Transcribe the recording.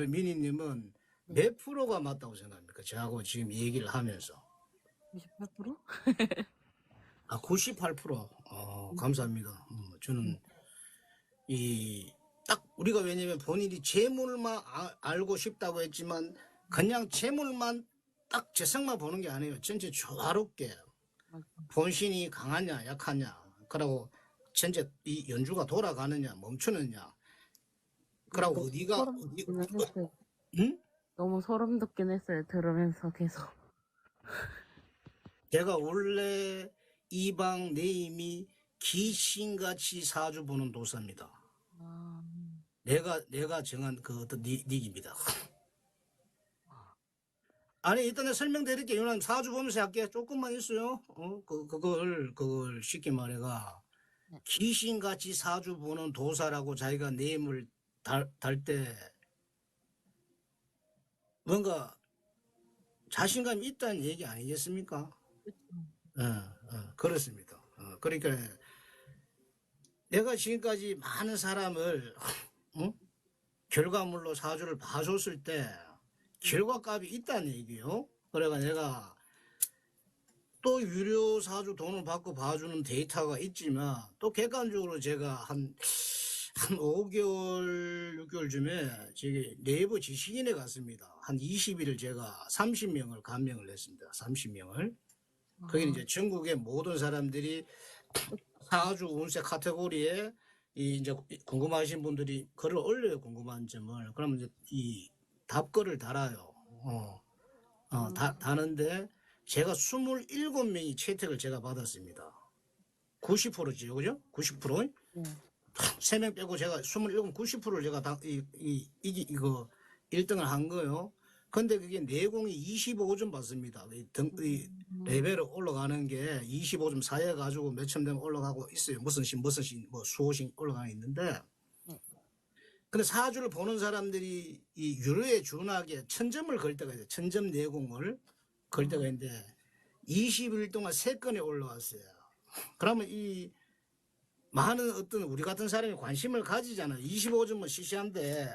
저 미니님은 몇 프로가 맞다고 생각합니까? 저하고 지금 얘기를 하면서. 28%? 아, 98%. 어, 감사합니다. 음, 저는 이, 딱 우리가 왜냐면 본인이 재물만 아- 알고 싶다고 했지만 그냥 재물만 딱 재성만 보는 게 아니에요. 전체 조화롭게. 본신이 강하냐, 약하냐. 그러고 전체 이 연주가 돌아가느냐, 멈추느냐. 그러고 어디가, 소름 어디, 했어요. 응? 너무 소름 돋긴 했어요. 들으면서 계속. 제가 원래 이방 네임이 귀신같이 사주 보는 도사입니다. 아, 내가 내가 정한 그 어떤 닉, 닉입니다. 아니 일단 설명드릴게요. 사주 보면서 할게. 조금만 있어요. 어, 그 그걸 그걸 쉽게 말해가 네. 귀신같이 사주 보는 도사라고 자기가 네임을 달 때 뭔가 자신감이 있다는 얘기 아니겠습니까? 어, 어, 그렇습니다. 어, 그러니까 내가 지금까지 많은 사람을 어? 결과물로 사주를 봐줬을 때 결과값이 있다는 얘기요. 그래가 내가 또 유료 사주 돈을 받고 봐주는 데이터가 있지만 또 객관적으로 제가 한, 한 5개월, 6개월쯤에 저기 네이버 지식인에 갔습니다. 한 20일을 제가 30명을 감명을 했습니다. 30명을. 거기는 이제 전국의 모든 사람들이 사주 운세 카테고리에 이 이제 궁금하신 분들이 글을 올려요 궁금한 점을 그러면 이제 이 답글을 달아요 어, 어 다, 다는데 제가 27명이 채택을 제가 받았습니다 90%지요 그죠 90% 네. 3명 빼고 제가 27, 90%를 제가 다, 이, 이, 이, 이거 1등을 한 거요. 근데 그게 내공이 25점 받습니다. 이 등, 이 레벨을 올라가는 게 25점 사이에 가지고 몇천 점 올라가고 있어요. 무슨 신, 무슨 신, 뭐 수호신 올라가 있는데. 근데 사주를 보는 사람들이 이 유료에 준하게 천점을 걸 때가 있어요. 천점 내공을 걸 때가 있는데 20일 동안 세건에 올라왔어요. 그러면 이 많은 어떤 우리 같은 사람이 관심을 가지잖아요. 25점은 시시한데